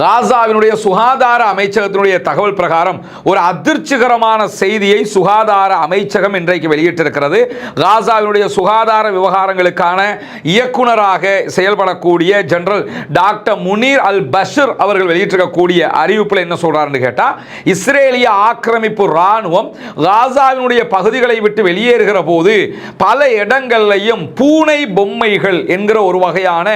ராசாவினுடைய சுகாதார அமைச்சகத்தினுடைய தகவல் பிரகாரம் ஒரு அதிர்ச்சிகரமான செய்தியை சுகாதார அமைச்சகம் இன்றைக்கு வெளியிட்டிருக்கிறது. ராசாவினுடைய சுகாதார விவகாரங்களுக்கான இயக்குனராக செயல்படக்கூடிய general doctor Munir al Bashar அவர்கள் வெளியிட்டிருக்கக்கூடிய அறிவிப்பில் என்ன சொல்றாருன்னு கேட்டால் இஸ்ரேலிய ஆக்கிரமிப்பு ராணுவம் ராசாவினுடைய பகுதிகளை விட்டு வெளியேறுகிற போது பல இடங்கள்லையும் பூனை பொம்மைகள் என்கிற ஒரு வகையான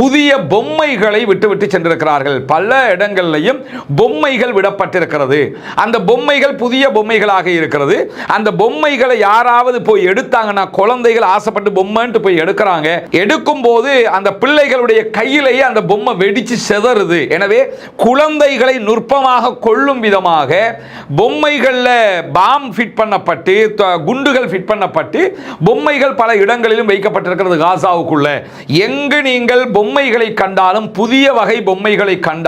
புதிய பொம்மைகளை விட்டுவிட்டு சென்றிருக்கிறார்கள். பல இடங்கள்லையும் பொம்மைகள் விடப்பட்டிருக்கிறது. அந்த பொம்மைகள் புதிய பொம்மைகளாக இருக்கிறது. அந்த பொம்மைகளை யாராவது போய் எடுத்தாங்கன்னா குழந்தைகள் ஆசைப்பட்டு பொம்மைன்ட்டு போய் எடுக்கிறாங்க. எடுக்கும் போது அந்த பிள்ளைகளுடைய கையிலேயே அந்த பொம்மை வெடிச்சு செதறுது. எனவே குழந்தைகளை நுட்பமாக கொள்ளும் விதமாக பொம்மைகளில் பாம் ஃபிட் பண்ணப்பட்டு குண்டுகள் ஃபிட் பண்ணப்பட்டு பொம்மைகள் பல இடங்களிலும் வைக்கப்பட்டிருக்கிறது காசாவுக்குள்ள. எங்கு நீங்கள் பொம்மைகளை கண்டாலும் புதிய வகை பொம்மைகளை கண்டாலும்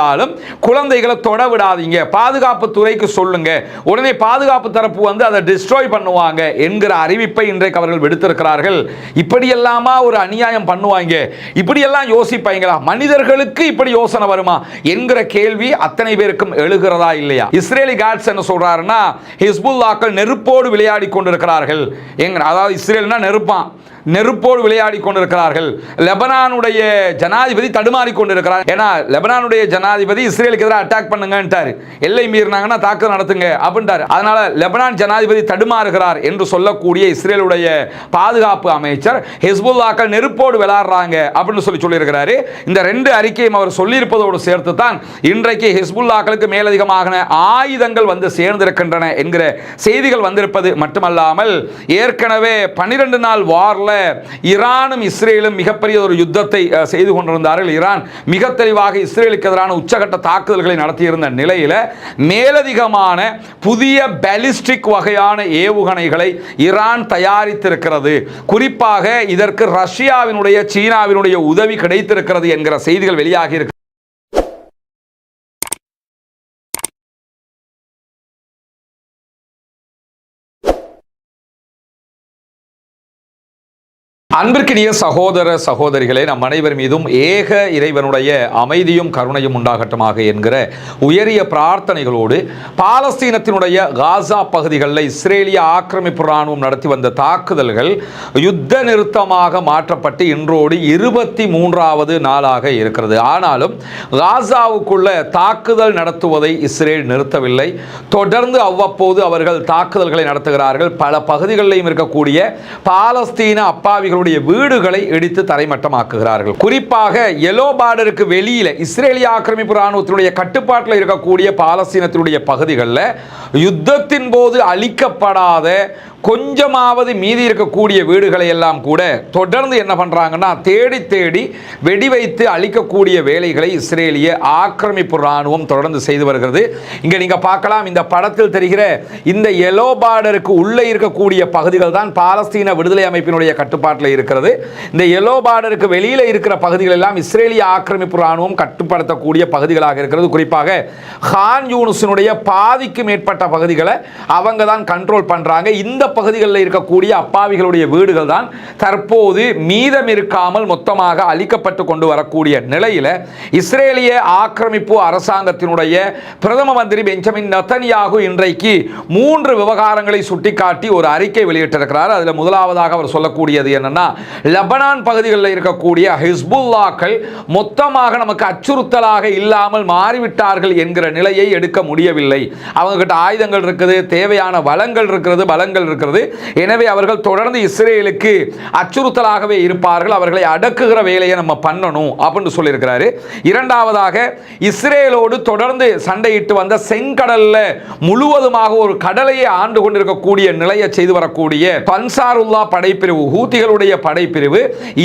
குழந்தைகளை தொட விடாதீங்க பாதுகாப்பு துறைக்கு சொல்லுங்க. உடனே பாதுகாப்பு தரப்பு வந்து அதை டிஸ்ட்ராய் பண்ணுவாங்க என்கிற அறிவிப்பை இன்றைக்கு அவர்கள் விடுத்திருக்கிறார்கள். இப்படியெல்லாமா ஒரு அநியாயம் பண்ணுவாங்க? இப்படியெல்லாம் யோசிப்பாங்களா? மனிதர்களுக்கு இப்படி யோசனை வருமா? என்கிற கேள்வி அத்தனை பேருக்கும் எழுகிறதா இல்லையா? இஸ்ரேலி காட்ஸ் என்ன சொல்றாருன்னா ஹிஸ்புல்லாக்கள் நெருப்போடு விளையாடி கொண்டிருக்கிறார்கள். எங்க அதாவது இஸ்ரேல்னா நெருப்பான். நெருப்போடு விளையாடி கொண்டிருக்கிறார்கள். லெபனானுடைய ஜனாதிபதி தடுமாறி கொண்டிருக்கிறார். ஏன்னா லெபனானுடைய ஜனாதிபதி இஸ்ரேலுக்கு எதிராக அட்டாக் பண்ணுங்கன்ட்டார். எல்லை மீறினாங்கன்னா தாக்குதல் நடத்துங்க அப்படின்ட்டார். அதனால லெபனான் ஜனாதிபதி தடுமாறுகிறார் என்று சொல்லக்கூடிய இஸ்ரேலுடைய பாதுகாப்பு அமைச்சர் ஹிஸ்புல்லாக்கள் நெருப்போடு விளையாடுறாங்க அப்படின்னு சொல்லி சொல்லியிருக்கிறாரு. இந்த ரெண்டு அறிக்கையும் அவர் சொல்லியிருப்பதோடு சேர்த்து தான் இன்றைக்கு ஹிஸ்புல்லாக்களுக்கு மேலதிகமாக ஆயுதங்கள் வந்து சேர்ந்திருக்கின்றன என்கிற செய்திகள் வந்திருப்பது மட்டுமல்லாமல் ஏற்கனவே பன்னிரண்டு நாள் வார்ல போல ஈரானும் இஸ்ரேலும் மிகப்பெரிய ஒரு யுத்தத்தை செய்து கொண்டிருந்தார்கள். ஈரான் மிக தெளிவாக இஸ்ரேலுக்கு எதிரான உச்சகட்ட தாக்குதல்களை நடத்தியிருந்த நிலையில் மேலதிகமான புதிய பாலிஸ்டிக் வகையான ஏவுகணைகளை ஈரான் தயாரித்திருக்கிறது. குறிப்பாக இதற்கு ரஷ்யாவினுடைய சீனாவினுடைய உதவி கிடைத்திருக்கிறது என்கிற செய்திகள் வெளியாகி இருக்கு. அன்பிற்கினிய சகோதர சகோதரிகளே நம் அனைவர் மீதும் ஏக இறைவனுடைய அமைதியும் கருணையும் உண்டாகட்டமாக என்கிற உயரிய பிரார்த்தனைகளோடு பாலஸ்தீனத்தினுடைய காசா பகுதிகளில் இஸ்ரேலிய ஆக்கிரமிப்பு இராணுவம் நடத்தி வந்த தாக்குதல்கள் யுத்த நிறுத்தமாக மாற்றப்பட்டு இன்றோடு இருபத்தி மூன்றாவது நாளாக இருக்கிறது. ஆனாலும் காசாவுக்குள்ள தாக்குதல் நடத்துவதை இஸ்ரேல் நிறுத்தவில்லை. தொடர்ந்து அவ்வப்போது அவர்கள் தாக்குதல்களை நடத்துகிறார்கள். பல பகுதிகளிலும் இருக்கக்கூடிய பாலஸ்தீன அப்பாவிகளுடைய வீடுகளை இடித்து தரைமட்டமாக்குகிறார்கள். குறிப்பாக எலோ பார்டருக்கு வெளியில இஸ்ரேலிய ஆக்கிரமிப்பு ராணுவத்தினுடைய கட்டுப்பாட்டில் இருக்கக்கூடிய பாலஸ்தீனத்தினுடைய பகுதிகளில் யுத்தத்தின் போது அழிக்கப்படாத கொஞ்சமாவது மீதி இருக்கக்கூடிய வீடுகளை எல்லாம் கூட தொடர்ந்து என்ன பண்றாங்கன்னா தேடி தேடி வெடி வைத்து அழிக்கக்கூடிய வேலைகளை இஸ்ரேலிய ஆக்கிரமிப்பு ராணுவம் தொடர்ந்து செய்து வருகிறது. இங்க நீங்க பார்க்கலாம் இந்த படத்தில் தெரிகிற இந்த எலோ பார்டருக்கு உள்ளே இருக்கக்கூடிய பகுதிகள் தான் பாலஸ்தீன விடுதலை அமைப்பினுடைய கட்டுப்பாட்டில் இருக்கிறது. இந்த எல்லோ பார்டருக்கு வெளியில் இருக்கிற பகுதிகள் எல்லாம் இஸ்ரேலிய ஆக்கிரமிப்பு ராணுவம் கட்டுப்படுத்தக்கூடிய பகுதிகளாக இருக்கிறது. குறிப்பாக ஹான் யூனுஸினுடைய பாதிக்கு மேற்பட்ட பகுதிகளை அவங்க தான் கண்ட்ரோல் பண்ணுறாங்க இந்த பகுதிகளில் இருக்கக்கூடிய அப்பாவிகளுடைய வீடுகள் தான் தற்போது மீதம் இருக்காமல் மொத்தமாக அழிக்கப்பட்டு கொண்டு வரக்கூடிய நிலையில் இஸ்ரேலிய ஆக்கிரமிப்பு அரசாங்கத்தினுடைய பிரதம மந்திரி பெஞ்சமின் நத்தனியாகு இன்றைக்கு மூன்று விவகாரங்களை சுட்டிக்காட்டி ஒரு அறிக்கை வெளியிட்டிருக்கிறார். அதில் முதலாவதாக அவர் சொல்லக்கூடியது என்னென்னா லெபனான் பகுதிகளில் இருக்கக்கூடிய ஹிஸ்புல்லாக்கள் மொத்தமாக நமக்கு அச்சுறுத்தலாக இல்லாமல் மாறிவிட்டார்கள் என்கிற நிலையை எடுக்க முடியவில்லை. அவங்க கிட்ட ஆயுதங்கள் இருக்குது தேவையான வளங்கள் இருக்கிறது பலங்கள் இருக்கிறது. எனவே அவர்கள் தொடர்ந்து இஸ்ரேலுக்கு அச்சுறுத்தலாகவே இருப்பார்கள். அவர்களை அடக்குகிற வேலையை நம்ம பண்ணணும் அப்படின்னு சொல்லியிருக்கிறாரு. இரண்டாவதாக இஸ்ரேலோடு தொடர்ந்து சண்டையிட்டு வந்த செங்கடல்ல முழுவதுமாக ஒரு கடலையை ஆண்டு கொண்டிருக்கக்கூடிய நிலையை செய்து வரக்கூடிய பன்சாருல்லா படைப்பிரிவு ஹூத்திகளுடைய படைப்பிரிவு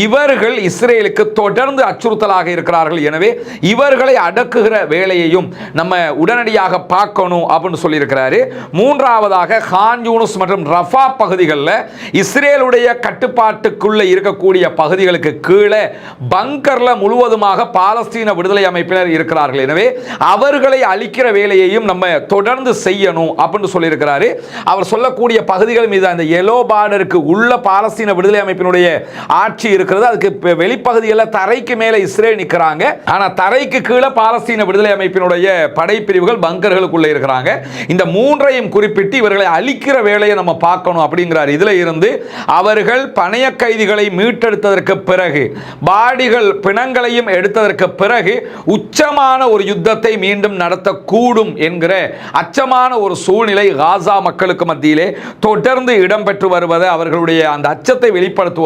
இவர்கள் இஸ்ரேலுக்கு தொடர்ந்து அச்சுறுத்தலாக இருக்கிறார்கள். எனவே இவர்களை அடக்குகிற வேலையையும் நம்ம உடனடியாக பார்க்கணும் அப்படின்னு சொல்லியிருக்கிறாரு. மூன்றாவதாக ஹான் யூனுஸ் மற்றும் ரஃபா பகுதிகளில் இஸ்ரேலுடைய கட்டுப்பாட்டுக்குள்ள இருக்கக்கூடிய பகுதிகளுக்கு கீழே பங்கர்ல முழுவதுமாக பாலஸ்தீன விடுதலை அமைப்பினர் இருக்கிறார்கள். எனவே அவர்களை அழிக்கிற வேலையையும் நம்ம தொடர்ந்து செய்யணும் அப்படின்னு சொல்லியிருக்கிறாரு. அவர் சொல்லக்கூடிய பகுதிகள் மீது அந்த எலோ பார்டருக்கு உள்ள பாலஸ்தீன விடுதலை அமைப்பினுடைய பாலஸ்தீனத்தினுடைய ஆட்சி இருக்கிறது. அதுக்கு வெளிப்பகுதியில் தரைக்கு மேலே இஸ்ரேல் நிற்கிறாங்க. ஆனால் தரைக்கு கீழே பாலஸ்தீன விடுதலை அமைப்பினுடைய படைப்பிரிவுகள் பங்கர்களுக்குள்ள இருக்கிறாங்க. இந்த மூன்றையும் குறிப்பிட்டு இவர்களை அழிக்கிற வேலையை நம்ம பார்க்கணும் அப்படிங்கிறார். இதுல இருந்து அவர்கள் பணைய கைதிகளை மீட்டெடுத்ததற்கு பிறகு பாடிகள் பிணங்களையும் எடுத்ததற்கு பிறகு உச்சமான ஒரு யுத்தத்தை மீண்டும் நடத்தக்கூடும் என்கிற அச்சமான ஒரு சூழ்நிலை காசா மக்களுக்கு மத்தியிலே தொடர்ந்து இடம்பெற்று வருவதை அவர்களுடைய அந்த அச்சத்தை வெளிப்படுத்துவது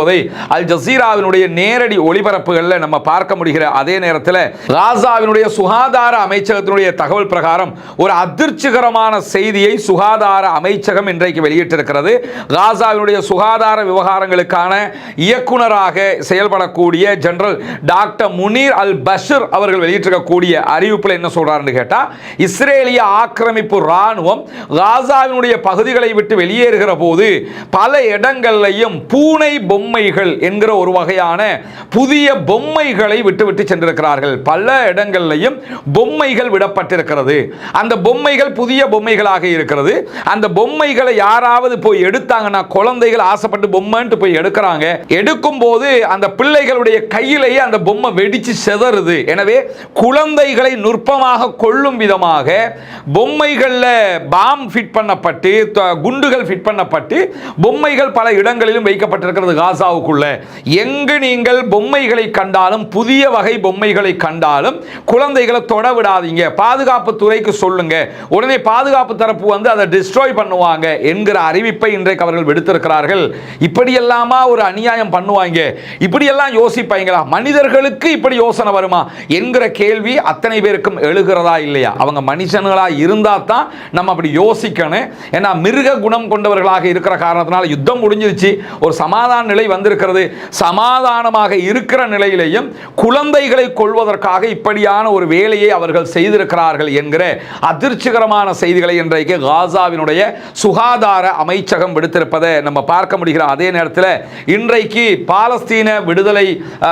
அல் ஜசீராவினுடைய நேரடி ஒளிபரப்புகளில் நம்ம பார்க்க முடிகிற அதே நேரத்தில் காசாவினுடைய சுகாதார அமைச்சகத்தினுடைய தகவல் பிரகாரம் ஒரு அதிர்ச்சிகரமான செய்தியை சுகாதார அமைச்சகம் இன்றைக்கு வெளியிட்டிருக்கிறது. காசாவினுடைய சுகாதார விவகாரங்களுக்கான இயக்குனராக செயல்படக்கூடிய general doctor Munir al Bashar அவர்கள் வெளியிட்டிருக்கக்கூடிய அறிவிப்பில் என்ன சொல்றாருன்னு கேட்டால் இஸ்ரேலிய ஆக்கிரமிப்பு ராணுவம் காசாவினுடைய பகுதிகளை விட்டு வெளியேறுகிற போது பல இடங்கள்லையும் பூனை பொம்மை பொம்மைகள் என்கிற ஒரு வகையான புதிய பொம்மைகளை விட்டுவிட்டு சென்றிருக்கிறார்கள். பல இடங்கள்லையும் பொம்மைகள் விடப்பட்டிருக்கிறது. அந்த பொம்மைகள் புதிய பொம்மைகளாக இருக்கிறது. அந்த பொம்மைகளை யாராவது போய் எடுத்தாங்கன்னா குழந்தைகள் ஆசைப்பட்டு பொம்மைன்ட்டு போய் எடுக்கிறாங்க. எடுக்கும் போது அந்த பிள்ளைகளுடைய கையிலேயே அந்த பொம்மை வெடிச்சு செதறுது. எனவே குழந்தைகளை நுட்பமாக கொள்ளும் விதமாக பொம்மைகளில் பாம் ஃபிட் பண்ணப்பட்டு குண்டுகள் ஃபிட் பண்ணப்பட்டு பொம்மைகள் பல இடங்களிலும் வைக்கப்பட்டிருக்கிறது. காசாவுக்குள்ள எங்கு நீங்கள் பொம்மைகளை கண்டாலும் புதிய வகை பொம்மைகளை கண்டாலும் குழந்தைகளை தொட விடாதீங்க. பாதுகாப்பு துறைக்கு சொல்லுங்க. உடனே பாதுகாப்பு தரப்பு வந்து அதை டிஸ்ட்ராய் பண்ணுவாங்க என்கிற அறிவிப்பை இன்றைக்கு அவர்கள் விடுத்திருக்கிறார்கள். இப்படியெல்லாமா ஒரு அநியாயம் பண்ணுவாங்க? இப்படியெல்லாம் யோசிப்பாங்களா? மனிதர்களுக்கு இப்படி யோசனை வருமா? என்கிற கேள்வி அத்தனை பேருக்கும் எழுகிறதா இல்லையா? அவங்க மனுஷங்களா இருந்தால் தான் நம்ம அப்படி யோசிக்கணும். ஏன்னா மிருக குணம் கொண்டவர்களாக இருக்கிற காரணத்தினால யுத்தம் முடிஞ்சிருச்சு. ஒரு சமாதான நிலை வந்திருக்கிறது. சமாதானமாக இருக்கிற நிலையிலேயும் குழந்தைகளை கொள்வதற்காக இப்படியான ஒரு வேலையை அவர்கள் செய்திருக்கிறார்கள் என்கிற அதிர்ச்சிகரமான செய்திகளை இன்றைக்கு காசாவினுடைய சுகாதார அமைச்சகம் விடுத்திருப்பதை நம்ம பார்க்க முடிகிற அதே நேரத்தில் இன்றைக்கு பாலஸ்தீன விடுதலை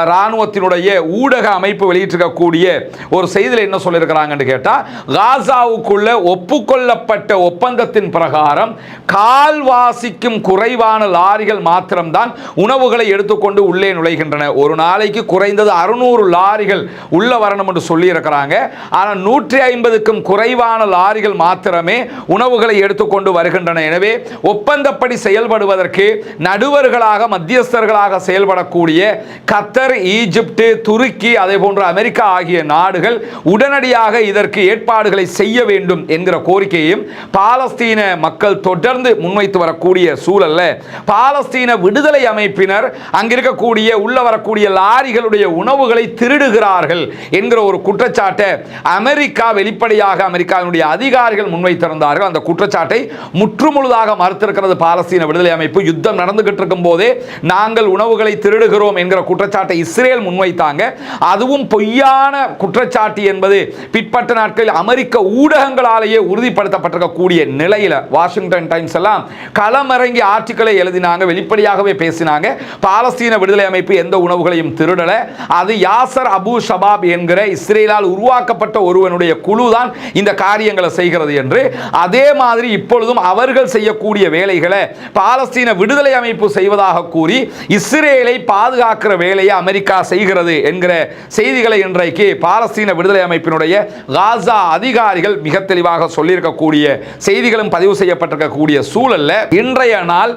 இராணுவத்தினுடைய ஊடக அமைப்பு வெளியிட்டிருக்கக்கூடிய ஒரு செய்தியில் என்ன சொல்லியிருக்கிறாங்கன்னு கேட்டால் காசாவுக்குள்ள ஒப்புக்கொள்ளப்பட்ட ஒப்பந்தத்தின் பிரகாரம் கால்வாசிக்கும் குறைவான லாரிகள் மாத்திரம்தான் உணவுகளை எடுத்துக்கொண்டு உள்ளே நுழைகின்றன. ஒரு நாளைக்கு குறைந்தது அறுநூறு லாரிகள் உள்ள வரணும் என்று சொல்லியிருக்கிறாங்க. ஆனால் நூற்றி ஐம்பதுக்கும் குறைவான லாரிகள் மாத்திரமே உணவுகளை எடுத்துக்கொண்டு வருகின்றன. எனவே ஒப்பந்தப்படி செயல்படுவதற்கு நடுவர்களாக மத்தியஸ்தர்களாக செயல்படக்கூடிய கத்தர் ஈஜிப்து துருக்கி அதே போன்ற அமெரிக்கா ஆகிய நாடுகள் உடனடியாக இதற்கு ஏற்பாடுகளை செய்ய வேண்டும் என்கிற கோரிக்கையையும் பாலஸ்தீன மக்கள் தொடர்ந்து முன்வைத்து வரக்கூடிய சூழல்ல பாலஸ்தீன விடுதலை அமைப்பினர் அங்கிருக்கக்கூடிய உள்ள வரக்கூடிய லாரிகளுடைய உணவுகளை திருடுகிறார்கள் என்கிற ஒரு குற்றச்சாட்டை அமெரிக்கா வெளிப்படையாக அமெரிக்காவினுடைய அதிகாரிகள் முன்வைத்திருந்தார்கள். அந்த குற்றச்சாட்டை முற்றுமுழுதாக மறுத்திருக்கிறது பாலஸ்தீன விடுதலை அமைப்பு. யுத்தம் நடந்துகிட்டு இருக்கும் போதே நாங்கள் உணவுகளை திருடுகிறோம் என்கிற குற்றச்சாட்டை இஸ்ரேல் முன்வைத்தாங்க. அதுவும் பொய்யான குற்றச்சாட்டு என்பது பிற்பட்ட நாட்களில் அமெரிக்க ஊடகங்களாலேயே உறுதிப்படுத்தப்பட்டிருக்கக்கூடிய நிலையில் வாஷிங்டன் டைம்ஸ் எல்லாம் களமிறங்கி ஆர்டிக்கலை எழுதினாங்க வெளிப்படையாகவே பேசினாங்க. பாலஸ்தீன விடுதலை அமைப்பு எந்த உணவுகளையும் திருடலை. அது யாசர் அபு ஷபாப் என்கிற இஸ்ரேலால் உருவாக்கப்பட்ட ஒருவனுடைய குழு தான் இந்த காரியங்களை செய்கிறது என்று. அதே மாதிரி இப்பொழுதும் அவர்கள் செய்யக்கூடிய வேலைகளை பாலஸ்தீன விடுதலை அமைப்பு செய்வதாக கூறி இஸ்ரேலை பாதுகாக்கிற வேலையை அமெரிக்கா செய்கிறது என்கிற செய்திகளை இன்றைக்கு பாலஸ்தீன விடுதலை அமைப்பினுடைய காசா அதிகாரிகள் மிக தெளிவாக சொல்லியிருக்கக்கூடிய செய்திகளும் பதிவு செய்யப்பட்டிருக்கக்கூடிய சூழலில் இன்றைய நாள்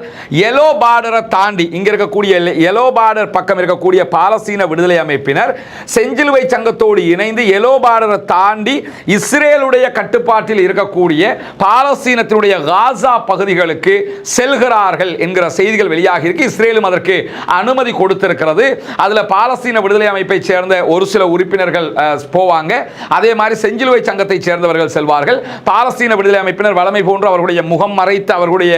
எலோ பார்டரை தாண்டி இங்க இருக்கக்கூடிய எலோ பார்டர் பக்கம் இருக்கக்கூடிய பாலஸ்தீன விடுதலை அமைப்பினர் செஞ்சிலுவை சங்கத்தோடு இணைந்து எலோ பார்டரை தாண்டி இஸ்ரேலுடைய கட்டுப்பாட்டில் இருக்கக்கூடிய பாலஸ்தீனத்தினுடைய காசா பகுதிகளுக்கு செல்கிறார்கள் என்கிற செய்திகள் வெளியாகி இருக்கு. இஸ்ரேலும் அதற்கு அனுமதி கொடுத்திருக்கிறது. அதுல பாலஸ்தீன விடுதலை அமைப்பை சேர்ந்த ஒரு சில உறுப்பினர்கள் போவாங்க. அதே மாதிரி செஞ்சிலுவை சங்கத்தை சேர்ந்தவர்கள் செல்வார்கள். பாலஸ்தீன விடுதலை அமைப்பினர் வளமை போன்று அவர்களுடைய முகம் மறைத்து அவர்களுடைய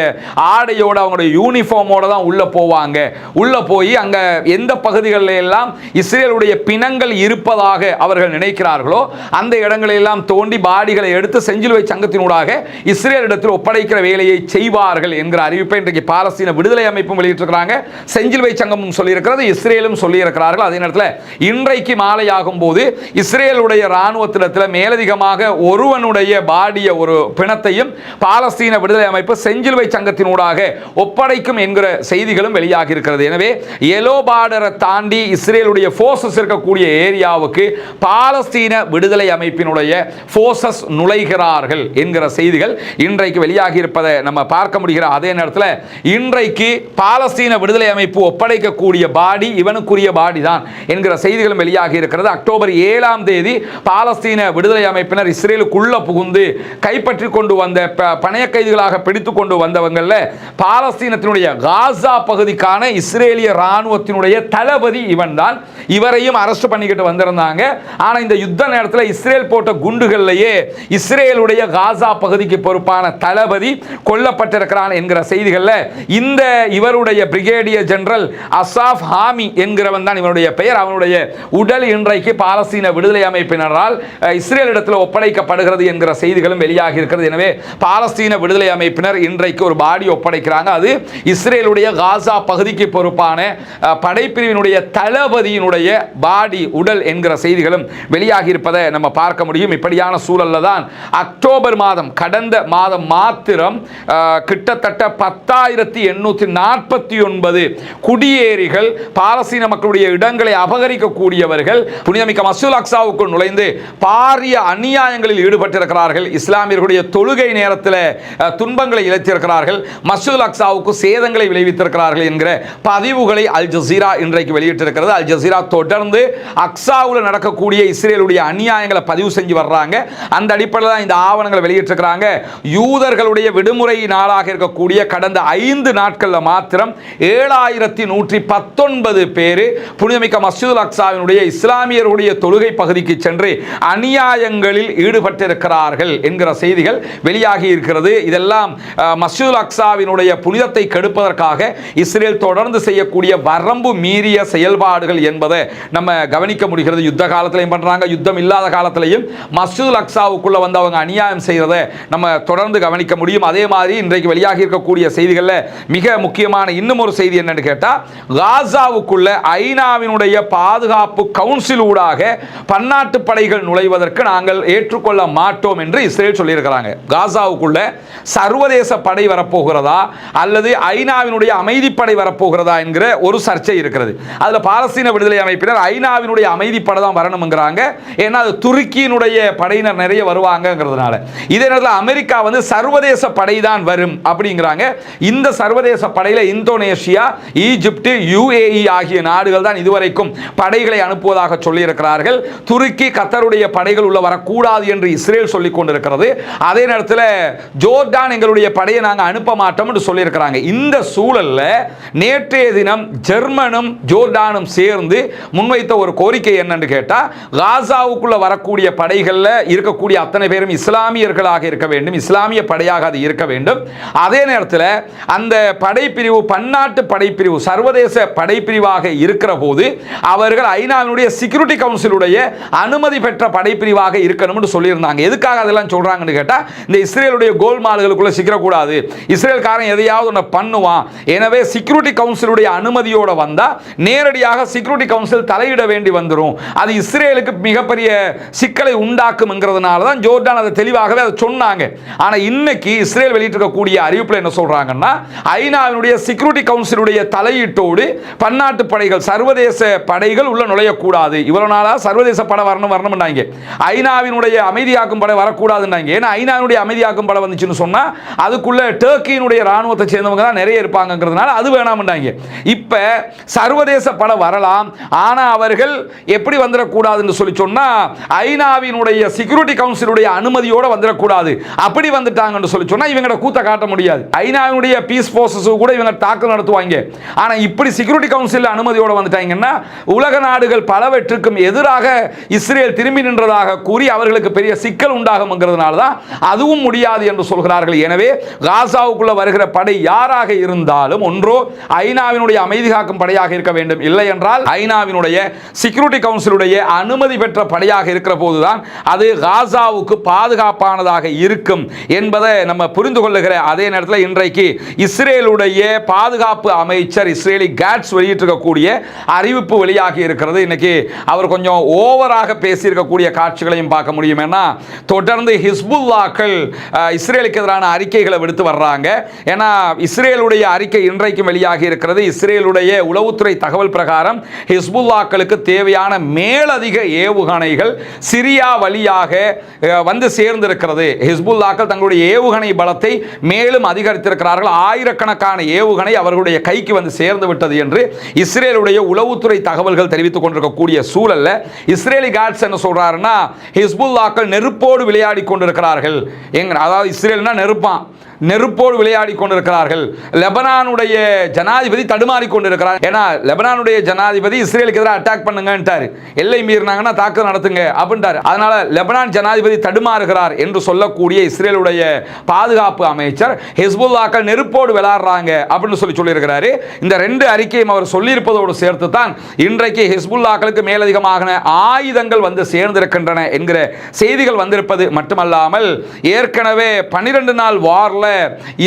ஆடையோட அவங்களுடைய யூனிஃபார்மோட தான் உள்ள போவாங்க. உள்ள போய் அங்க எந்த பகுதிகளில் எல்லாம் இஸ்ரேலுடைய பிணங்கள் இருப்பதாக அவர்கள் நினைக்கிறார்களோ அந்த இடங்களை எல்லாம் தோண்டி பாடிகளை எடுத்து செஞ்சிலுவை சங்கத்தினூடாக இஸ்ரேலிடத்தில் ஒப்படைக்கிற வேலையை செய்வார்கள் என்கிற அறிவிப்பை இன்றைக்கு பாலஸ்தீன விடுதலை அமைப்பும் வெளியிட்டிருக்கிறாங்க. செஞ்சிலுவை சங்கமும் சொல்லியிருக்கிறது இஸ்ரேலும் சொல்லியிருக்கிறார்கள். அதே நேரத்தில் இன்றைக்கு மாலையாகும் போது இஸ்ரேலுடைய இராணுவத்திடத்தில் மேலதிகமாக ஒருவனுடைய பாடிய ஒரு பிணத்தையும் பாலஸ்தீன விடுதலை அமைப்பு செஞ்சிலுவை சங்கத்தினூடாக ஒப்படைக்கும் என்கிற செய்திகளும் வெளியாகி இருக்கிறது. எனவே எலோ பார்டரை தாண்டி இஸ்ரேலுடைய ஃபோர்ஸஸ் இருக்கக்கூடிய ஏரியாவுக்கு பாலஸ்தீன விடுதலை அமைப்பினுடைய ஃபோர்ஸஸ் நுழைகிறார்கள் என்கிற செய்திகள் இன்றைக்கு வெளியாகி இருப்பதை நம்ம பார்க்க முடிகிற அதே நேரத்தில் இன்றைக்கு பாலஸ்தீன விடுதலை அமைப்பு ஒப்படைக்கக்கூடிய பாடி இவனுக்குரிய பாடி தான் என்கிற செய்திகளும் வெளியாகி இருக்கிறது. அக்டோபர் ஏழாம் தேதி பாலஸ்தீன விடுதலை அமைப்பினர் இஸ்ரேலுக்குள்ள புகுந்து கைப்பற்றி கொண்டு வந்த பணைய கைதிகளாக பிடித்து கொண்டு வந்தவங்களில் பாலஸ்தீனத்தினுடைய காசா பகுதிக்கான இஸ்ரேலிய இராணுவத்தினுடைய தளபதி இவன் தான் இவரையும் அரெஸ்ட் பண்ணிக்கிட்டு வந்திருந்தாங்க. ஆனால் இந்த யுத்த நேரத்தில் இஸ்ரேல் போட்ட குண்டுகள்லையே இஸ்ரேலுடைய காசா பகுதிக்கு பொறுப்பான தளபதி கொல்லப்பட்டிருக்கிறான் என்கிற செய்திகளில் இந்த இவருடைய பிரிகேடியர் ஜெனரல் அசாஃப் ஹாமி என்கிறவன் தான் இவனுடைய பெயர். அவனுடைய உடல் இன்றைக்கு பாலஸ்தீன விடுதலை அமைப்பினரால் அஹ், இஸ்ரேலிடத்தில் ஒப்படைக்கப்படுகிறது என்கிற செய்திகளும் வெளியாகி இருக்கிறது. எனவே பாலஸ்தீன விடுதலை அமைப்பினர் இன்றைக்கு ஒரு பாடி ஒப்படைக்கிறாங்க. அது இஸ்ரேலுடைய காசா பகுதி பகுதிக்கு பொறுப்பான படைப்பிரிவினுடைய தளபதியினுடைய பாடி உடல் என்கிற செய்திகளும் வெளியாகி இருப்பதை நம்ம பார்க்க முடியும். இப்படியான சூழல்ல தான் அக்டோபர் மாதம் கடந்த மாதம் மாத்திரம் கிட்டத்தட்ட பத்தாயிரத்தி எண்ணூற்றி நாற்பத்தி ஒன்பது குடியேறிகள் பாலஸ்தீன மக்களுடைய இடங்களை அபகரிக்கக்கூடியவர்கள் புனிதமிக்க மசூல் அக்சாவுக்கு நுழைந்து பாரிய அநியாயங்களில் ஈடுபட்டிருக்கிறார்கள். இஸ்லாமியர்களுடைய தொழுகை நேரத்தில் துன்பங்களை இழைத்திருக்கிறார்கள். மசூல் அக்சாவுக்கு சேதங்களை விளைவித்திருக்கிறார்கள் என்கிற பதிவுகளை அல் ஜசீரா இன்றைக்கு வெளியிட்டிருக்கிறது. அல் ஜசீரா தொடர்ந்து அக்ஸாவில் நடக்கக்கூடிய இஸ்ரேலுடைய அநியாயங்களை பதிவு செஞ்சு வர்றாங்க. அந்த அடிப்படையில் தான் இந்த ஆவணங்களை வெளியிட்டிருக்கிறாங்க. யூதர்களுடைய விடுமுறை நாளாக இருக்கக்கூடிய கடந்த ஐந்து நாட்களில் மாத்திரம் ஏழாயிரத்தி நூற்றி பத்தொன்பது பேர் புனிதமிக்க மசூதுல் அக்ஸாவினுடைய இஸ்லாமியருடைய தொழுகை பகுதிக்கு சென்று அநியாயங்களில் ஈடுபட்டிருக்கிறார்கள் என்கிற செய்திகள் வெளியாகி இருக்கிறது. இதெல்லாம் அஹ், அக்ஸாவினுடைய புனிதத்தை கெடுப்பதற்காக இஸ்ரேல் தொடர்ந்து செய்யக்கூடிய வரம்பு மீறிய செயல்பாடுகள் என்பதை நம்ம கவனிக்க முடிகிறது. யுத்த காலத்திலையும் பண்ணுறாங்க யுத்தம் இல்லாத காலத்திலையும் மஸ்ஜிதுல் அக்ஸாவுக்குள்ள வந்து அவங்க அநியாயம் செய்யறதை நம்ம தொடர்ந்து கவனிக்க முடியும். அதே மாதிரி இன்றைக்கு வெளியாகி இருக்கக்கூடிய செய்திகளில் மிக முக்கியமான இன்னும் ஒரு செய்தி என்னன்னு கேட்டால் காசாவுக்குள்ள ஐநாவினுடைய பாதுகாப்பு கவுன்சில் ஊடாக பன்னாட்டு படைகள் நுழைவதற்கு நாங்கள் ஏற்றுக்கொள்ள மாட்டோம் என்று இஸ்ரேல் சொல்லியிருக்கிறாங்க. காசாவுக்குள்ள சர்வதேச படை வரப்போகிறதா? அல்லது ஐநாவினுடைய அமைதிப்படை வர வரப்போகிறதா என்கிற ஒரு சர்ச்சை இருக்கிறது. அதுல பாலஸ்தீன விடுதலை அமைப்பினர் ஐநாவினுடைய அமைதிப்படை தான் வரணுங்கிறாங்க ஏன்னா அது துருக்கியினுடைய படையினர் நிறைய வருவாங்கங்கிறதுனால. இதே நேரத்தில் அமெரிக்கா வந்து சர்வதேச படை தான் வரும் அப்படிங்கிறாங்க. இந்த சர்வதேச படையில இந்தோனேஷியா ஈஜிப்டு யுஏஇ ஆகிய நாடுகள் தான் இதுவரைக்கும் படைகளை அனுப்புவதாக சொல்லியிருக்கிறார்கள். துருக்கி கத்தருடைய படைகள் உள்ள வரக்கூடாது என்று இஸ்ரேல் சொல்லிக் கொண்டிருக்கிறது. அதே நேரத்தில் ஜோர்டான் எங்களுடைய படையை நாங்கள் அனுப்ப மாட்டோம் என்று சொல்லியிருக்கிறாங்க. இந்த சூழல்ல நேற்றைய தினம் ஜெர்மனும் ஜோர்டானும் சேர்ந்து முன்வைத்த ஒரு கோரிக்கை என்னன்னு கேட்டால் காசாவுக்குள்ள வரக்கூடிய படைகளில் இருக்கக்கூடிய அத்தனை பேரும் இஸ்லாமியர்களாக இருக்க வேண்டும் இஸ்லாமிய படையாக அது இருக்க வேண்டும். அதே நேரத்தில் அந்த படைப்பிரிவு பன்னாட்டு படைப்பிரிவு சர்வதேச படைப்பிரிவாக இருக்கிற போது அவர்கள் ஐநாவினுடைய செக்யூரிட்டி கவுன்சிலுடைய அனுமதி பெற்ற படைப்பிரிவாக இருக்கணும்னு சொல்லியிருந்தாங்க. எதுக்காக அதெல்லாம் சொல்கிறாங்கன்னு கேட்டால் இந்த இஸ்ரேலுடைய கோல்மால்களுக்குள்ள சிக்கிறக்கூடாது இஸ்ரேல்காரன் எதையாவது ஒன்று பண்ணுவான். எனவே செக்யூரிட்டி செக்யூரிட்டி கவுன்சிலுடைய அனுமதியோடு வந்தால் நேரடியாக செக்யூரிட்டி கவுன்சில் தலையிட வேண்டி வந்துடும் அது இஸ்ரேலுக்கு மிகப்பெரிய சிக்கலை உண்டாக்கும்ங்கிறதுனால தான் ஜோர்டான் அதை தெளிவாகவே அதை சொன்னாங்க. ஆனால் இன்னைக்கு இஸ்ரேல் வெளியிட்டிருக்கக்கூடிய அறிவிப்பில் என்ன சொல்கிறாங்கன்னா ஐநாவினுடைய செக்யூரிட்டி கவுன்சிலுடைய தலையீட்டோடு பன்னாட்டு படைகள் சர்வதேச படைகள் உள்ள நுழையக்கூடாது. இவ்வளோ நாளாக சர்வதேச படை வரணும் வரணும்னாங்க. ஐநாவினுடைய அமைதியாக்கும் படை வரக்கூடாதுன்னாங்க. ஏன்னா ஐநாவினுடைய அமைதியாக்கும் படை வந்துச்சுன்னு சொன்னால் அதுக்குள்ளே டர்க்கியினுடைய ராணுவத்தை சேர்ந்தவங்க தான் நிறைய இருப்பாங்கிறதுனால அது வேணாம் பண்ணாங்க இப்போ சர்வதேச படம் வரலாம். ஆனால் அவர்கள் எப்படி வந்துடக்கூடாதுன்னு சொல்லி சொன்னால் ஐநாவினுடைய செக்யூரிட்டி கவுன்சிலுடைய அனுமதியோடு வந்துடக்கூடாது. அப்படி வந்துட்டாங்கன்னு சொல்லி சொன்னால் இவங்களோட கூத்த காட்ட முடியாது. ஐநாவினுடைய பீஸ் போர்சஸ் கூட இவங்க தாக்கல் நடத்துவாங்க. ஆனால் இப்படி செக்யூரிட்டி கவுன்சில் அனுமதியோடு வந்துட்டாங்கன்னா உலக நாடுகள் பலவற்றுக்கும் எதிராக இஸ்ரேல் திரும்பி நின்றதாக கூறி அவர்களுக்கு பெரிய சிக்கல் உண்டாகும்ங்கிறதுனால தான் அதுவும் முடியாது என்று சொல்கிறார்கள். எனவே காசாவுக்குள்ள வருகிற படை யாராக இருந்தாலும் ஒன்றோ ஐநாவினுடைய அமைதி காக்கும் படையாக இருக்க வேண்டும். இல்லை என்றால் ஐநாவினுடைய செக்யூரிட்டி கவுன்சிலுடைய அனுமதி பெற்ற படையாக இருக்கிற போதுதான் அது காசாவுக்கு பாதுகாப்பானதாக இருக்கும் என்பதை நம்ம புரிந்து கொள்ளுகிற அதே நேரத்தில் இன்றைக்கு இஸ்ரேலுடைய பாதுகாப்பு அமைச்சர் இஸ்ரேலி கேட்ஸ் வெளியிட்டிருக்கக்கூடிய அறிவிப்பு வெளியாகி இருக்கிறது. இன்னைக்கு அவர் கொஞ்சம் ஓவராக பேசியிருக்கக்கூடிய காட்சிகளையும் பார்க்க முடியும். ஏன்னா தொடர்ந்து ஹிஸ்புல்லாக்கள் இஸ்ரேலுக்கு எதிரான அறிக்கைகளை விடுத்து வர்றாங்க. ஏன்னா இஸ்ரேலுடைய அறிக்கை இன்றைக்கும் வெளியாகி இருக்கிறது இஸ்ரேலுடைய உளவுத்துறை தகவல் பிரகாரம் ஹிஸ்புல்லாக்களுக்கு தேவையான மேலதிக ஏவுகணைகள் சிரியா வழியாக வந்து சேர்ந்திருக்கிறது. ஹிஸ்புல்லாக்கள் தங்களுடைய ஏவுகணை பலத்தை மேலும் அதிகரித்திருக்கிறார்கள். ஆயிரக்கணக்கான ஏவுகணை அவர்களுடைய கைக்கு வந்து சேர்ந்து விட்டது என்று இஸ்ரேலுடைய உளவுத்துறை தகவல்கள் தெரிவித்துக் கொண்டிருக்கக்கூடிய சூழல்ல இஸ்ரேலி காட்ஸ் என்ன சொல்றாருன்னா ஹிஸ்புல்லாக்கள் நெருப்போடு விளையாடி கொண்டிருக்கிறார்கள். எங்க அதாவது இஸ்ரேல்னா நெருப்பான். நெருப்போடு விளையாடி கொண்டிருக்கிறார்கள். லெபனானுடைய ஜனாதிபதி தடுமாறி கொண்டிருக்கிறார். ஏன்னா லெபனானுடைய ஜனாதிபதி இஸ்ரேலுக்கு எதிராக அட்டாக் பண்ணுங்கன்ட்டார். எல்லை மீறினாங்கன்னா தாக்குதல் நடத்துங்க அப்படின்றார் அதனால லெபனான் ஜனாதிபதி தடுமாறுகிறார் என்று சொல்லக்கூடிய இஸ்ரேலுடைய பாதுகாப்பு அமைச்சர் ஹிஸ்புல்லாக்கள் நெருப்போடு விளையாடுறாங்க அப்படின்னு சொல்லி சொல்லியிருக்கிறாரு. இந்த ரெண்டு அறிக்கையும் அவர் சொல்லியிருப்பதோடு சேர்த்து தான் இன்றைக்கு ஹிஸ்புல்லாக்களுக்கு மேலதிகமாக ஆயுதங்கள் வந்து சேர்ந்திருக்கின்றன என்கிற செய்திகள் வந்திருப்பது மட்டுமல்லாமல் ஏற்கனவே பன்னிரண்டு நாள் வாரில்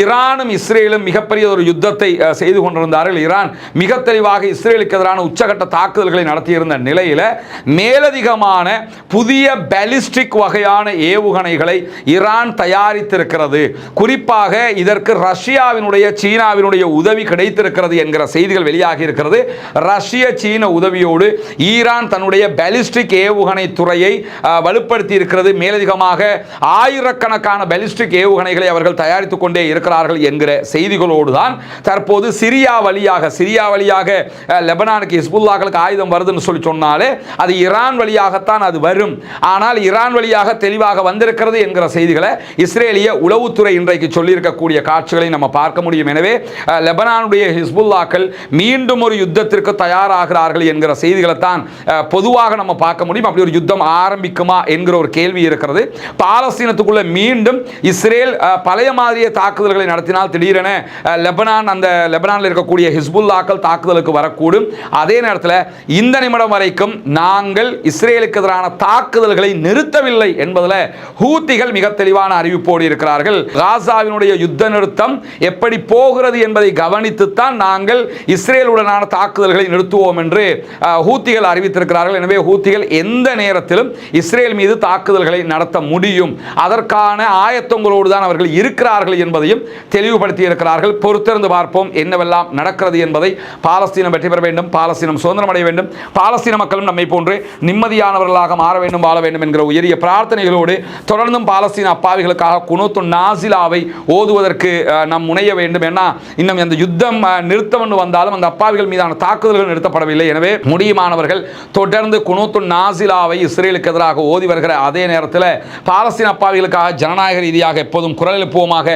ஈரானும் இஸ்ரேலும் மிகப்பெரிய ஒரு யுத்தத்தை செய்து கொண்டிருந்தார்கள். ஈரான் மிக தெளிவாக இஸ்ரேலுக்கு எதிரான உச்சகட்ட தாக்குதல்களை நடத்தியிருந்த நிலையில மேலதிகமான புதிய பாலிஸ்டிக் வகையான ஏவுகணைகளை ஈரான் தயாரித்திருக்கிறது. குறிப்பாக இதற்கு ரஷ்யாவினுடைய சீனாவினுடைய உதவி கிடைத்திருக்கிறது என்கிற செய்திகள் வெளியாகி இருக்கிறது. ரஷ்ய சீன உதவியோடு ஈரான் தன்னுடைய பாலிஸ்டிக் ஏவுகணை துறையை வலுப்படுத்தி இருக்கிறது. மேலதிகமாக ஆயிரக்கணக்கான பாலிஸ்டிக் ஏவுகணைகளை அவர்கள் தயாரித்துக் கொண்டே இருக்கிறார்கள் என்கிற செய்திகளோடு தான் தற்போது சிரியா வழியாக சிரியா வழியாக லெபனானுக்கு ஹிஸ்புல்லாக்களுக்கு ஆயுதம் வருதுன்னு சொல்லி சொன்னாலே அது ஈரான் வழியாகத்தான் அது வரும். ஆனால் ஈரான் வழியாக தெளிவாக வந்திருக்கிறது என்கிற செய்திகளை இஸ்ரேலிய உளவுத்துறை இன்றைக்கு சொல்லியிருக்கக்கூடிய காட்சிகளை நம்ம பார்க்க முடியும். எனவே லெபனானுடைய ஹிஸ்புல்லாக்கள் மீண்டும் ஒரு யுத்தத்திற்கு தயாராகிறார்கள் என்கிற செய்திகளை தான் பொதுவாக நம்ம பார்க்க முடியும். அப்படி ஒரு யுத்தம் ஆரம்பிக்குமா என்கிற ஒரு கேள்வி இருக்கிறது. பாலஸ்தீனத்துக்குள்ள மீண்டும் இஸ்ரேல் பழைய மாதிரி மாதிரியே தாக்குதல்களை நடத்தினால் திடீரென லெபனான் அந்த லெபனானில் இருக்கக்கூடிய ஹிஸ்புல்லாக்கள் தாக்குதலுக்கு வரக்கூடும். அதே நேரத்தில் இந்த நிமிடம் வரைக்கும் நாங்கள் இஸ்ரேலுக்கு எதிரான தாக்குதல்களை நிறுத்தவில்லை என்பதில் ஹூத்திகள் மிக தெளிவான அறிவிப்போடு இருக்கிறார்கள். காசாவினுடைய யுத்த நிறுத்தம் எப்படி போகிறது என்பதை கவனித்துத்தான் நாங்கள் இஸ்ரேலுடனான தாக்குதல்களை நிறுத்துவோம் என்று ஹூத்திகள் அறிவித்திருக்கிறார்கள். எனவே ஹூத்திகள் எந்த நேரத்திலும் இஸ்ரேல் மீது தாக்குதல்களை நடத்த முடியும். அதற்கான ஆயத்தங்களோடு தான் அவர்கள் இருக்கிறார்கள் என்பதையும் தெளிவுபடுத்தி இருக்கிறார்கள் பொறுத்திருந்து பார்ப்போம் என்னவெல்லாம் நடக்கிறது என்பதை. பாலஸ்தீனம் வெற்றி பெற வேண்டும். பாலஸ்தீனம் சுதந்திரம் அடைய வேண்டும். பாலஸ்தீன மக்களும் நம்மை போன்று நிம்மதியானவர்களாக மாற வேண்டும் வாழ வேண்டும் என்கிற உயரிய பிரார்த்தனைகளோடு தொடர்ந்தும் பாலஸ்தீன அப்பாவிகளுக்காக குணத்து நாசிலாவை ஓதுவதற்கு நம் நாம் முனைய வேண்டும். ஏன்னா இன்னும் அந்த யுத்தம் அஹ், நிறுத்தம் என்று வந்தாலும் அந்த அப்பாவிகள் மீதான தாக்குதல்கள் நிறுத்தப்படவில்லை. எனவே முடியுமானவர்கள் தொடர்ந்து குணத்து நாசிலாவை இஸ்ரேலுக்கு எதிராக ஓதி வருகிற அதே நேரத்தில் பாலஸ்தீன அப்பாவிகளுக்காக ஜனநாயக ரீதியாக எப்போதும் குரல் எழுப்புவோமாக